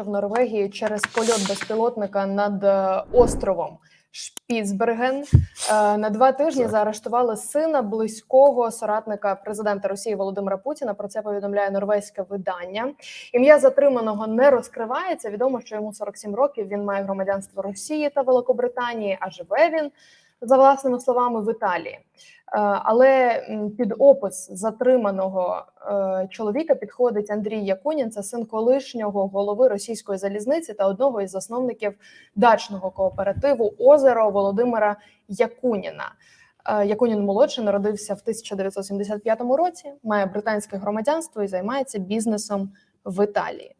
в Норвегії через польот безпілотника над е, островом Шпіцберген. Е, На два тижні заарештували сина близького соратника президента Росії Володимира Путіна. Про це повідомляє норвезьке видання. Ім'я затриманого не розкривається. Відомо, що йому 47 років. Він має громадянство Росії та Великобританії, а живе він за власними словами в Італії. Е, Але під опис затриманого е, чоловіка підходить Андрій Якунін, це син колишнього голови російської залізниці та одного із засновників дачного кооперативу Озеро Володимира Якуніна. Е, Якунін молодший народився в 1975 році, має британське громадянство і займається бізнесом в Італії.